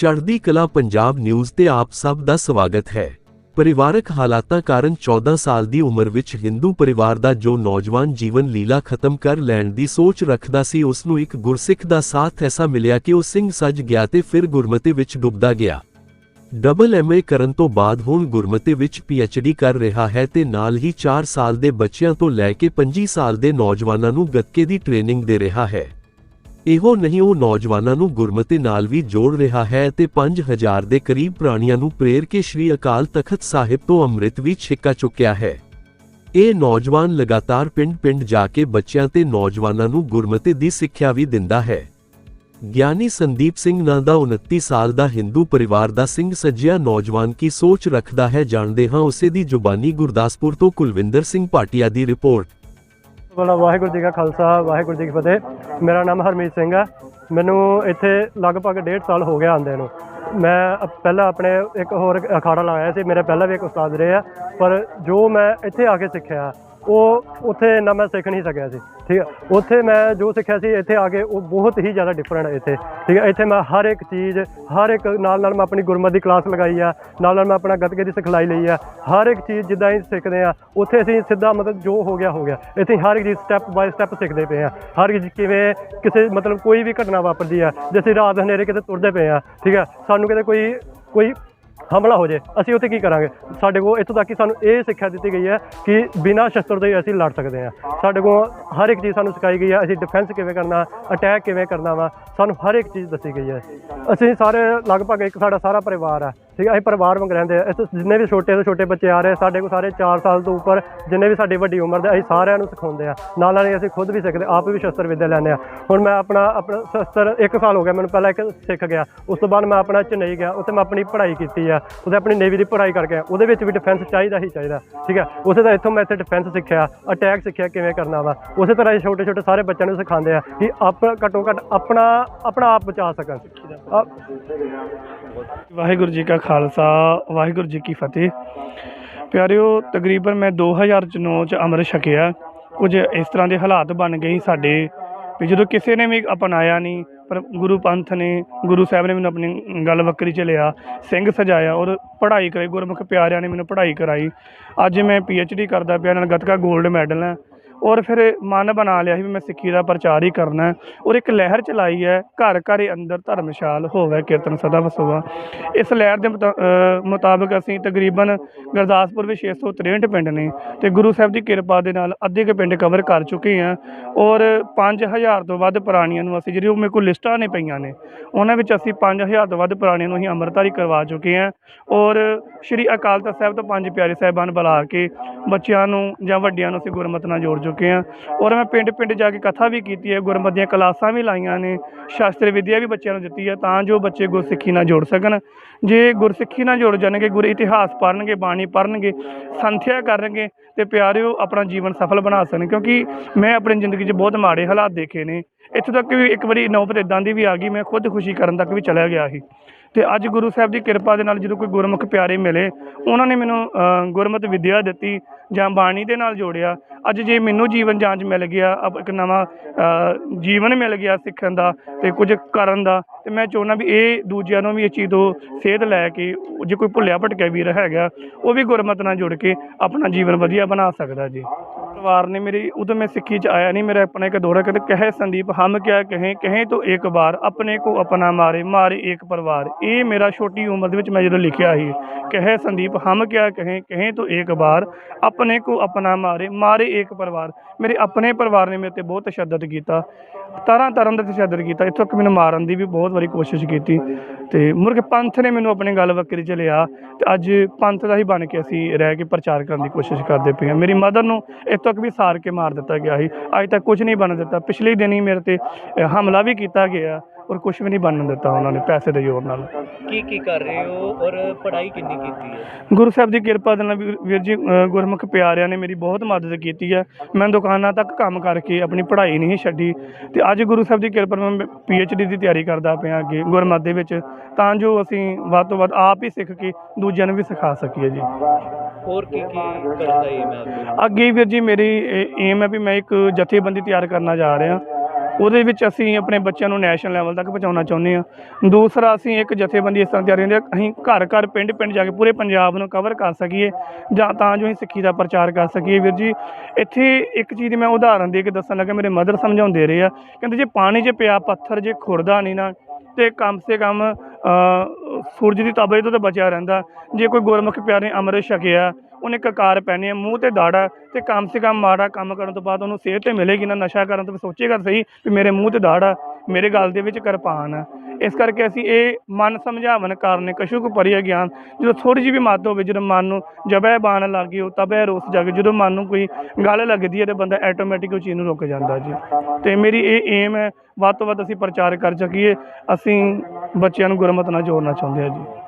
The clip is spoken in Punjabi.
ਚੜ੍ਹਦੀ ਕਲਾ ਪੰਜਾਬ ਨਿਊਜ਼ ਤੇ ਆਪ ਸਭ ਦਾ ਸਵਾਗਤ ਹੈ। ਪਰਿਵਾਰਕ ਹਾਲਾਤਾਂ ਕਾਰਨ 14 ਸਾਲ ਦੀ ਉਮਰ ਵਿੱਚ ਹਿੰਦੂ ਪਰਿਵਾਰ ਦਾ ਜੋ ਨੌਜਵਾਨ ਜੀਵਨ ਲੀਲਾ ਖਤਮ ਕਰ ਲੈਣ ਦੀ ਸੋਚ ਰੱਖਦਾ ਸੀ, ਉਸ ਨੂੰ ਇੱਕ ਗੁਰਸਿੱਖ ਦਾ ਸਾਥ ਐਸਾ ਮਿਲਿਆ ਕਿ ਉਹ ਸਿੰਘ ਸੱਜ ਗਿਆ ਤੇ ਫਿਰ ਗੁਰਮਤਿ ਵਿੱਚ ਡੁੱਬਦਾ ਗਿਆ। ਡਬਲ ਐਮਏ ਕਰਨ ਤੋਂ ਬਾਅਦ ਹੁਣ ਗੁਰਮਤਿ ਵਿੱਚ ਪੀਐਚਡੀ ਕਰ ਰਿਹਾ ਹੈ ਤੇ ਨਾਲ ਹੀ 4 ਸਾਲ ਦੇ ਬੱਚਿਆਂ ਤੋਂ ਲੈ ਕੇ 25 ਸਾਲ ਦੇ ਨੌਜਵਾਨਾਂ ਨੂੰ ਗੱਤਕੇ ਦੀ ਟ੍ਰੇਨਿੰਗ ਦੇ ਰਿਹਾ ਹੈ। ਇਹੋ ਨਹੀਂ ਉਹ ਨੌਜਵਾਨਾਂ ਨੂੰ ਗੁਰਮਤਿ ਨਾਲ ਵੀ ਜੋੜ ਰਿਹਾ ਹੈ ਤੇ 5000 ਦੇ ਕਰੀਬ ਪ੍ਰਾਣੀਆਂ ਨੂੰ ਪ੍ਰੇਰ ਕੇ ਸ੍ਰੀ ਅਕਾਲ ਤਖਤ ਸਾਹਿਬ ਤੋਂ ਅੰਮ੍ਰਿਤ ਵੀ ਛਿੱਕਾ ਚੁੱਕਿਆ ਹੈ। ਇਹ ਨੌਜਵਾਨ ਲਗਾਤਾਰ ਪਿੰਡ-ਪਿੰਡ ਜਾ ਕੇ ਬੱਚਿਆਂ ਤੇ ਨੌਜਵਾਨਾਂ ਨੂੰ ਗੁਰਮਤਿ ਦੀ ਸਿੱਖਿਆ ਵੀ ਦਿੰਦਾ ਹੈ। ਗਿਆਨੀ ਸੰਦੀਪ ਸਿੰਘ ਨਾਂ ਦਾ 29 ਸਾਲ ਦਾ ਹਿੰਦੂ ਪਰਿਵਾਰ ਦਾ ਸਿੰਘ ਸੱਜਿਆ ਨੌਜਵਾਨ ਕੀ ਸੋਚ ਰੱਖਦਾ ਹੈ ਜਾਣਦੇ ਹਾਂ ਉਸੇ ਦੀ ਜ਼ੁਬਾਨੀ ਗੁਰਦਾਸਪੁਰ ਤੋਂ ਕੁਲਵਿੰਦਰ ਸਿੰਘ ਭਾਟੀਆ ਦੀ ਰਿਪੋਰਟ। ਵਾਲਾ ਵਾਹਿਗੁਰੂ ਜੀ ਕਾ ਖਾਲਸਾ, ਵਾਹਿਗੁਰੂ ਜੀ ਕੀ ਫਤਿਹ। ਮੇਰਾ ਨਾਮ ਹਰਮੀਤ ਸਿੰਘ ਹੈ ਮੈਨੂੰ ਇੱਥੇ ਲਗਭਗ 1.5 ਸਾਲ ਹੋ ਗਿਆ ਆਂਦੇ ਨੂੰ। ਮੈਂ ਪਹਿਲਾਂ ਆਪਣੇ ਇੱਕ ਹੋਰ ਅਖਾੜਾ ਲਾਇਆ ਸੀ। ਮੇਰੇ ਪਹਿਲਾਂ ਵੀ ਇੱਕ ਉਸਤਾਦ ਰਹੇ ਆ। ਪਰ ਜੋ ਮੈਂ ਇੱਥੇ ਆ ਕੇ ਸਿੱਖਿਆ ਉਹ ਉੱਥੇ ਨਾ ਮੈਂ ਸਿੱਖ ਨਹੀਂ ਸਕਿਆ ਸੀ, ਠੀਕ ਹੈ? ਉੱਥੇ ਮੈਂ ਜੋ ਸਿੱਖਿਆ ਸੀ, ਇੱਥੇ ਆ ਕੇ ਉਹ ਬਹੁਤ ਹੀ ਜ਼ਿਆਦਾ ਡਿਫਰੈਂਟ ਹੈ ਇੱਥੇ, ਠੀਕ ਹੈ? ਇੱਥੇ ਮੈਂ ਹਰ ਇੱਕ ਚੀਜ਼, ਹਰ ਇੱਕ ਨਾਲ ਨਾਲ ਮੈਂ ਆਪਣੀ ਗੁਰਮਤ ਦੀ ਕਲਾਸ ਲਗਾਈ ਆ, ਨਾਲ ਨਾਲ ਮੈਂ ਆਪਣਾ ਗੱਤਕੇ ਦੀ ਸਿਖਲਾਈ ਲਈ ਆ, ਹਰ ਇੱਕ ਚੀਜ਼ ਜਿੱਦਾਂ ਹੀ ਸਿੱਖਦੇ ਆ ਉੱਥੇ ਅਸੀਂ ਸਿੱਧਾ ਮਤਲਬ ਜੋ ਹੋ ਗਿਆ ਹੋ ਗਿਆ। ਇੱਥੇ ਹਰ ਇੱਕ ਚੀਜ਼ ਸਟੈਪ ਬਾਈ ਸਟੈਪ ਸਿੱਖਦੇ ਪਏ ਆ, ਹਰ ਇੱਕ ਕਿਵੇਂ ਕਿਸੇ ਮਤਲਬ ਕੋਈ ਵੀ ਘਟਨਾ ਵਾਪਰਦੀ ਆ, ਜੇ ਅਸੀਂ ਰਾਤ ਹਨੇਰੇ ਕਿਤੇ ਤੁਰਦੇ ਪਏ ਆ, ਠੀਕ ਆ ਸਾਨੂੰ ਕਿਤੇ ਕੋਈ ਕੋਈ ਹਮਲਾ ਹੋ ਜੇ, ਅਸੀਂ ਉੱਥੇ ਕੀ ਕਰਾਂਗੇ? ਸਾਡੇ ਕੋਲ ਇੱਥੋਂ ਤੱਕ ਕਿ ਸਾਨੂੰ ਇਹ ਸਿੱਖਿਆ ਦਿੱਤੀ ਗਈ ਹੈ ਕਿ ਬਿਨਾਂ ਸ਼ਸਤਰ ਤੋਂ ਹੀ ਅਸੀਂ ਲੜ ਸਕਦੇ ਹਾਂ। ਸਾਡੇ ਕੋਲ ਹਰ ਇੱਕ ਚੀਜ਼ ਸਾਨੂੰ ਸਿਖਾਈ ਗਈ ਹੈ, ਅਸੀਂ ਡਿਫੈਂਸ ਕਿਵੇਂ ਕਰਨਾ ਅਟੈਕ ਕਿਵੇਂ ਕਰਨਾ ਵਾ, ਸਾਨੂੰ ਹਰ ਇੱਕ ਚੀਜ਼ ਦੱਸੀ ਗਈ ਹੈ। ਅਸੀਂ ਸਾਰੇ, ਲਗਭਗ ਇੱਕ ਸਾਡਾ ਸਾਰਾ ਪਰਿਵਾਰ ਆ ਠੀਕ ਹੈ ਅਸੀਂ ਪਰਿਵਾਰ ਵਾਂਗ ਰਹਿੰਦੇ ਆ। ਇੱਥੇ ਜਿੰਨੇ ਵੀ ਛੋਟੇ ਤੋਂ ਛੋਟੇ ਬੱਚੇ ਆ ਰਹੇ ਸਾਡੇ ਕੋਲ ਸਾਰੇ 4 ਸਾਲ ਤੋਂ ਉੱਪਰ ਜਿੰਨੇ ਵੀ ਸਾਡੀ ਵੱਡੀ ਉਮਰ ਦੇ, ਅਸੀਂ ਸਾਰਿਆਂ ਨੂੰ ਸਿਖਾਉਂਦੇ ਆ। ਨਾਲ ਨਾਲ ਹੀ ਅਸੀਂ ਖੁਦ ਵੀ ਸਿੱਖਦੇ, ਆਪ ਵੀ ਸ਼ਸਤਰ ਵਿਦਿਆ ਲੈਂਦੇ ਆ। ਹੁਣ ਮੈਂ ਆਪਣਾ ਆਪਣਾ ਸ਼ਸਤਰ 1 ਸਾਲ ਹੋ ਗਿਆ, ਮੈਨੂੰ ਪਹਿਲਾਂ ਇੱਕ ਸਿੱਖ ਗਿਆ। ਉਸ ਤੋਂ ਬਾਅਦ ਮੈਂ ਆਪਣਾ ਚੇਨਈ ਗਿਆ, ਉੱਥੇ ਮੈਂ ਆਪਣੀ ਪੜ੍ਹਾਈ ਕੀਤੀ ਆ। ਉੱਥੇ ਆਪਣੀ ਨੇਵੀ ਦੀ ਪੜ੍ਹਾਈ ਕਰਕੇ ਉਹਦੇ ਵਿੱਚ ਵੀ ਡਿਫੈਂਸ ਚਾਹੀਦਾ ਹੀ ਚਾਹੀਦਾ, ਠੀਕ ਹੈ ਉਸੇ ਤਰ੍ਹਾਂ ਇੱਥੋਂ ਮੈਂ ਇੱਥੇ ਡਿਫੈਂਸ ਸਿੱਖਿਆ ਅਟੈਕ ਸਿੱਖਿਆ ਕਿਵੇਂ ਕਰਨਾ ਵਾ। ਉਸੇ ਤਰ੍ਹਾਂ ਇਹ ਛੋਟੇ ਛੋਟੇ ਸਾਰੇ ਬੱਚਿਆਂ ਨੂੰ ਸਿਖਾਉਂਦੇ ਆ ਕਿ ਆਪ ਘੱਟੋ ਘੱਟ ਆਪਣਾ ਆਪਣਾ ਆਪ ਬਚਾ ਸਕਣ। ਵਾਹਿਗੁਰੂ ਜੀ ਕਾ ਖਾਲਸਾ, ਵਾਹਿਗੁਰੂ ਜੀ ਕੀ ਫਤਿਹ। ਪਿਆਰਿਓ, ਤਕਰੀਬਨ ਮੈਂ 2009 ਚ ਅੰਮ੍ਰਿਤ ਛਕਿਆ। ਕੁਝ ਇਸ ਤਰ੍ਹਾਂ ਦੇ ਹਾਲਾਤ ਬਣ ਗਏ ਸਾਡੇ ਵੀ ਜਦੋਂ ਕਿਸੇ ਨੇ ਵੀ ਅਪਣਾਇਆ ਨਹੀਂ ਪਰ ਗੁਰੂ ਪੰਥ ਨੇ, ਗੁਰੂ ਸਾਹਿਬ ਨੇ ਮੈਨੂੰ ਆਪਣੀ ਗੱਲ ਵੱਕਰੀ ਚ ਲਿਆ, ਸਿੰਘ ਸਜਾਇਆ ਔਰ ਪੜ੍ਹਾਈ ਕਰਾਈ, ਗੁਰਮੁਖ ਪਿਆਰਿਆਂ ਨੇ ਮੈਨੂੰ ਪੜ੍ਹਾਈ ਕਰਾਈ। ਅੱਜ ਮੈਂ ਡੀ ਕਰਦਾ ਪਿਆ, ਨਾਲ ਗੱਤਕਾ 골ਡ ਮੈਡਲ ਹੈ। ਔਰ ਫਿਰ ਮਨ ਬਣਾ ਲਿਆ ਸੀ ਵੀ ਮੈਂ ਸਿੱਖੀ ਦਾ ਪ੍ਰਚਾਰ ਹੀ ਕਰਨਾ ਹੈ। ਔਰ ਇੱਕ ਲਹਿਰ ਚਲਾਈ ਹੈ ਘਰ ਘਰ ਅੰਦਰ ਧਰਮਸ਼ਾਲ ਹੋਵੇ ਕੀਰਤਨ ਸਦਾ ਵਸੋਵਾ। ਇਸ ਲਹਿਰ ਦੇ ਮੁਤਾ- ਅ, ਮੁਤਾਬਕ ਅਸੀਂ ਤਕਰੀਬਨ ਗੁਰਦਾਸਪੁਰ ਵਿੱਚ 663 ਪਿੰਡ ਨੇ ਤੇ ਗੁਰੂ ਸਾਹਿਬ ਦੀ ਕਿਰਪਾ ਦੇ ਨਾਲ ਅੱਧੇ ਕੁ ਪਿੰਡ ਕਵਰ ਕਰ ਚੁੱਕੇ ਹਾਂ। ਔਰ 5000 ਤੋਂ ਵੱਧ ਪੁਰਾਣੀਆਂ ਨੂੰ ਅਸੀਂ ਜਿਹੜੀ ਉਹ ਮੇਰੇ ਕੋਲ ਲਿਸਟਾਂ ਨੇ ਪਈਆਂ ਨੇ ਉਹਨਾਂ ਵਿੱਚ ਅਸੀਂ 5000 ਤੋਂ ਵੱਧ ਪੁਰਾਣੀਆਂ ਨੂੰ ਅਸੀਂ ਅੰਮ੍ਰਿਤਧਾਰੀ ਕਰਵਾ ਚੁੱਕੇ ਹਾਂ। ਔਰ ਸ਼੍ਰੀ ਅਕਾਲ ਤਖਤ ਸਾਹਿਬ ਤੋਂ ਪੰਜ ਪਿਆਰੇ ਸਾਹਿਬਾਨ ਬੁਲਾ ਕੇ ਬੱਚਿਆਂ ਨੂੰ ਜਾਂ ਵੱਡਿਆਂ ਨੂੰ ਅਸੀਂ ਗੁਰਮਤ ਨਾਲ ਜੋੜ ਚੁੱਕੇ ਹਾਂ। ਔਰ ਮੈਂ ਪਿੰਡ ਪਿੰਡ ਜਾ ਕੇ ਕਥਾ ਵੀ ਕੀਤੀ ਹੈ, ਗੁਰਮਤਿ ਦੀਆਂ ਕਲਾਸਾਂ ਵੀ ਲਾਈਆਂ ਨੇ, ਸ਼ਾਸਤਰ ਵਿਦਿਆ ਵੀ ਬੱਚਿਆਂ ਨੂੰ ਦਿੱਤੀ ਹੈ ਤਾਂ ਜੋ ਬੱਚੇ ਗੁਰਸਿੱਖੀ ਨਾਲ ਜੋੜ ਸਕਣ। ਜੇ ਗੁਰਸਿੱਖੀ ਨਾਲ ਜੁੜ ਜਾਣਗੇ, ਗੁਰ ਇਤਿਹਾਸ ਪੜ੍ਹਨਗੇ, ਬਾਣੀ ਪੜ੍ਹਨਗੇ, ਸੰਥਿਆ ਕਰਨਗੇ, ਤੇ ਪਿਆਰਿਓ ਆਪਣਾ ਜੀਵਨ ਸਫਲ ਬਣਾ ਸਕਣ। ਕਿਉਂਕਿ ਮੈਂ ਆਪਣੀ ਜ਼ਿੰਦਗੀ 'ਚ ਬਹੁਤ ਮਾੜੇ ਹਾਲਾਤ ਦੇਖੇ ਨੇ। ਇੱਥੋਂ ਤੱਕ ਵੀ ਇੱਕ ਵਾਰੀ ਨੌਬਤ ਇਦਾਂ ਦੀ ਵੀ ਆ ਗਈ ਮੈਂ ਖੁਦ ਖੁਸ਼ੀ ਕਰਨ ਤੱਕ ਵੀ ਚਲਾ ਗਿਆ ਸੀ। ਤੇ ਅੱਜ ਗੁਰੂ ਸਾਹਿਬ ਦੀ ਕਿਰਪਾ ਦੇ ਨਾਲ ਜਦੋਂ ਕੋਈ ਗੁਰਮੁਖ ਪਿਆਰੇ ਮਿਲੇ ਉਹਨਾਂ ਨੇ ਮੈਨੂੰ ਅ, ਗੁਰਮਤਿ ਵਿਦਿਆ ਦਿੱਤੀ ਜਾਂ ਬਾਣੀ ਦੇ ਨਾਲ ਜੋੜਿਆ। ਅੱਜ ਜੇ ਮੈਨੂੰ ਜੀਵਨ ਜਾਂਚ ਮਿਲ ਗਿਆ ਇੱਕ ਨਵਾਂ ਜੀਵਨ ਮਿਲ ਗਿਆ ਸਿੱਖਣ ਦਾ ਤੇ ਕੁਝ ਕਰਨ ਦਾ ਤੇ ਮੈਂ ਚਾਹੁੰਦਾ ਵੀ ਇਹ ਦੂਜਿਆਂ ਨੂੰ ਵੀ ਇਹ ਚੀਜ਼ ਤੋਂ ਸੇਧ ਲੈ ਕੇ ਜੇ ਕੋਈ ਭੁੱਲਿਆ ਭਟਕਿਆ ਵੀਰ ਹੈਗਾ ਉਹ ਵੀ ਗੁਰਮਤਿ ਨਾਲ ਜੁੜ ਕੇ ਆਪਣਾ ਜੀਵਨ ਵਧੀਆ ਬਣਾ ਸਕਦਾ ਜੀ। ਪਰਿਵਾਰ ਨੇ ਮੇਰੀ ਉਦੋਂ ਮੈਂ ਸਿੱਖੀ ਚ ਆਇਆ ਨਹੀਂ, ਮੇਰਾ ਆਪਣਾ ਇੱਕ ਦੋਰਾ ਕਹਿੰਦੇ, ਕਹੇ ਸੰਦੀਪ, ਹਮ ਕਿਆ ਕਹੇ ਕਹੇ ਤੋਂ ਇੱਕ ਬਾਰ ਆਪਣੇ ਕੋ ਆਪਣਾ ਮਾਰੇ ਮਾਰੇ ਇੱਕ ਪਰਿਵਾਰ। ਇਹ ਮੇਰਾ ਛੋਟੀ ਉਮਰ ਦੇ ਵਿੱਚ ਮੈਂ ਜਦੋਂ ਲਿਖਿਆ ਸੀ, ਕਹੇ ਸੰਦੀਪ, ਹਮ ਕਿਆ ਕਹੇ ਕਹੇ ਤੋਂ ਇੱਕ ਬਾਰ ਆਪਣੇ ਕੋ ਆਪਣਾ ਮਾਰੇ ਮਾਰੇ ਇੱਕ ਪਰਿਵਾਰ। ਮੇਰੇ ਆਪਣੇ ਪਰਿਵਾਰ ਨੇ ਮੇਰੇ ਤੇ ਬਹੁਤ ਤਸ਼ੱਦਦ ਕੀਤਾ, ਤਰ੍ਹਾਂ ਤਰ੍ਹਾਂ ਦਾ ਤਸ਼ੱਦਦ ਕੀਤਾ। ਇੱਥੋਂ ਤੱਕ ਮੈਨੂੰ ਮਾਰਨ ਦੀ ਵੀ ਬਹੁਤ ਵਾਰੀ ਕੋਸ਼ਿਸ਼ ਕੀਤੀ। ਤੇ ਮੁਰਗ ਪੰਥ ਨੇ ਮੈਨੂੰ ਆਪਣੀ ਗੱਲ ਵੱਕਰੀ ਚ ਲਿਆ, ਤੇ ਅੱਜ ਪੰਥ ਦਾ ਹੀ ਬਣ ਕੇ ਅਸੀਂ ਰਹਿ ਕੇ ਪ੍ਰਚਾਰ ਕਰਨ ਦੀ ਕੋਸ਼ਿਸ਼ ਕਰਦੇ ਪਏ ਹਾਂ। ਮੇਰੀ ਮਦਰ ਨੂੰ ਇੱਥੋਂ ਤੱਕ ਵੀ ਸਾਰ ਕੇ ਮਾਰ ਦਿੱਤਾ ਗਿਆ ਸੀ। ਅੱਜ ਤੱਕ ਕੁਝ ਨਹੀਂ ਬਣ ਦਿੱਤਾ। ਪਿਛਲੇ ਦਿਨ ਹੀ ਮੇਰੇ ਤੇ ਹਮਲਾ ਵੀ ਕੀਤਾ ਗਿਆ। ਔਰ ਕੁਝ ਵੀ ਨਹੀਂ ਬਣਨ ਦਿੱਤਾ ਉਹਨਾਂ ਨੇ ਪੈਸੇ ਦੇ ਜ਼ੋਰ ਨਾਲ। ਕੀ ਕੀ ਕਰ ਰਹੇ ਹੋ ਔਰ ਪੜ੍ਹਾਈ ਕਿੰਨੀ ਕੀਤੀ ਹੈ? ਗੁਰੂ ਸਾਹਿਬ ਦੀ ਕਿਰਪਾ ਦੇ ਨਾਲ ਵੀਰ ਵੀਰ ਜੀ ਅ, ਗੁਰਮੁਖ ਪਿਆਰਿਆਂ ਨੇ ਮੇਰੀ ਬਹੁਤ ਮਦਦ ਕੀਤੀ ਹੈ। ਮੈਂ ਦੁਕਾਨਾਂ ਤੱਕ ਕੰਮ ਕਰਕੇ ਆਪਣੀ ਪੜ੍ਹਾਈ ਨਹੀਂ ਛੱਡੀ ਤੇ ਅੱਜ ਗੁਰੂ ਸਾਹਿਬ ਦੀ ਕਿਰਪਾ ਨਾਲ ਮੈਂ ਡੀ ਦੀ ਤਿਆਰੀ ਕਰਦਾ ਪਿਆ ਅੱਗੇ ਗੁਰਮਤਿ ਦੇ ਵਿੱਚ। ਤਾਂ ਜੋ ਅਸੀਂ ਵੱਧ ਤੋਂ ਵੱਧ ਆਪ ਹੀ ਸਿੱਖ ਕੇ ਦੂਜਿਆਂ ਨੂੰ ਵੀ ਸਿਖਾ ਸਕੀਏ ਜੀ। ਹੋਰ ਕੀ ਕੀ ਕਰਨ ਦਾ ਏਮ ਹੈ ਅੱਗੇ? ਅੱਗੇ ਵੀਰ ਜੀ ਮੇਰੀ ਏਮ ਹੈ ਵੀ ਮੈਂ ਇੱਕ ਜਥੇਬੰਦੀ ਤਿਆਰ ਕਰਨਾ ਜਾ ਰਿਹਾ। ਉਹਦੇ ਵਿੱਚ ਅਸੀਂ ਆਪਣੇ ਬੱਚਿਆਂ ਨੂੰ ਨੈਸ਼ਨਲ ਲੈਵਲ ਤੱਕ ਪਹੁੰਚਾਉਣਾ ਚਾਹੁੰਦੇ ਹਾਂ। ਦੂਸਰਾ, ਅਸੀਂ ਇੱਕ ਜਥੇਬੰਦੀ ਇਸ ਤਰ੍ਹਾਂ ਤਿਆਰ ਰਹਿੰਦੇ ਅਸੀਂ ਘਰ ਘਰ, ਪਿੰਡ ਪਿੰਡ ਜਾ ਕੇ ਪੂਰੇ ਪੰਜਾਬ ਨੂੰ ਕਵਰ ਕਰ ਸਕੀਏ, ਜਾਂ ਤਾਂ ਜੋ ਅਸੀਂ ਸਿੱਖੀ ਦਾ ਪ੍ਰਚਾਰ ਕਰ ਸਕੀਏ। ਵੀਰ ਜੀ, ਇੱਥੇ ਇੱਕ ਚੀਜ਼ ਮੈਂ ਉਦਾਹਰਨ ਦੇ ਕੇ ਦੱਸਣ ਲੱਗਾ, ਮੇਰੇ ਮਦਰ ਸਮਝਾਉਂਦੇ ਰਹੇ ਆ, ਕਹਿੰਦੇ ਜੇ ਪਾਣੀ 'ਚ ਪਿਆ ਪੱਥਰ, ਜੇ ਖੁਰਦਾ ਨਹੀਂ ਨਾ, ਤੇ ਕਮ ਸੇ ਕਮ ਸੂਰਜ ਦੀ ਤਾਬੇ ਤੋਂ ਤਾਂ ਬਚਿਆ ਰਹਿੰਦਾ। ਜੇ ਕੋਈ ਗੁਰਮੁਖ ਪਿਆਰੇ ਅੰਮ੍ਰਿਤ ਛਕਿਆ ਉਹਨੇ ਕਕਾਰ ਪਹਿਨੇ ਆ, ਮੂੰਹ ਤੇ ਦਾੜਾ ਤੇ ਕਮ ਸੇ ਕਮ ਮਾੜਾ ਕੰਮ ਕਰਨ ਤੋਂ ਬਾਅਦ ਉਹਨੂੰ ਸਿਹਤ ਤੇ ਮਿਲੇਗੀ ਨਾ, ਨਸ਼ਾ ਕਰਨ ਤੋਂ ਸੋਚੇਗਾ ਸਹੀ ਵੀ ਮੇਰੇ ਮੂੰਹ ਤੇ ਦਾੜਾ ਮੇਰੇ ਗਲ ਦੇ ਵਿੱਚ ਕਿਰਪਾਨ ਹੈ ਇਸ ਕਰਕੇ ਅਸੀਂ ਇਹ ਮਨ ਸਮਝਾਵਨ ਕਾਰਨ ਕਸ਼ੂ ਕੁ ਪਰਿਆ ਗਿਆਨ, ਜਦੋਂ ਥੋੜੀ ਜਿਹੀ ਵੀ ਮੱਤ ਹੋਵੇ, ਜਦੋਂ ਮਨ ਨੂੰ ਜਬੈ ਬਾਣ ਲੱਗ ਗਈ ਤਬੈ ਰੋਸ ਜਗ ਜਦੋਂ ਮਨ ਨੂੰ ਕੋਈ ਗੱਲ ਲੱਗਦੀ ਹੈ ਤੇ ਬੰਦਾ ਆਟੋਮੈਟਿਕ ਉਹ ਚੀਜ਼ ਨੂੰ ਰੁਕ ਜਾਂਦਾ ਜੀ। ਤੇ ਮੇਰੀ ਇਹ ਏਮ ਹੈ, ਵੱਧ ਤੋਂ ਵੱਧ ਅਸੀਂ ਪ੍ਰਚਾਰ ਕਰ ਸਕੀਏ, ਅਸੀਂ ਬੱਚਿਆਂ ਨੂੰ ਗੁਰਮਤ ਨਾਲ ਜੋੜਨਾ ਚਾਹੁੰਦੇ ਹਾਂ ਜੀ।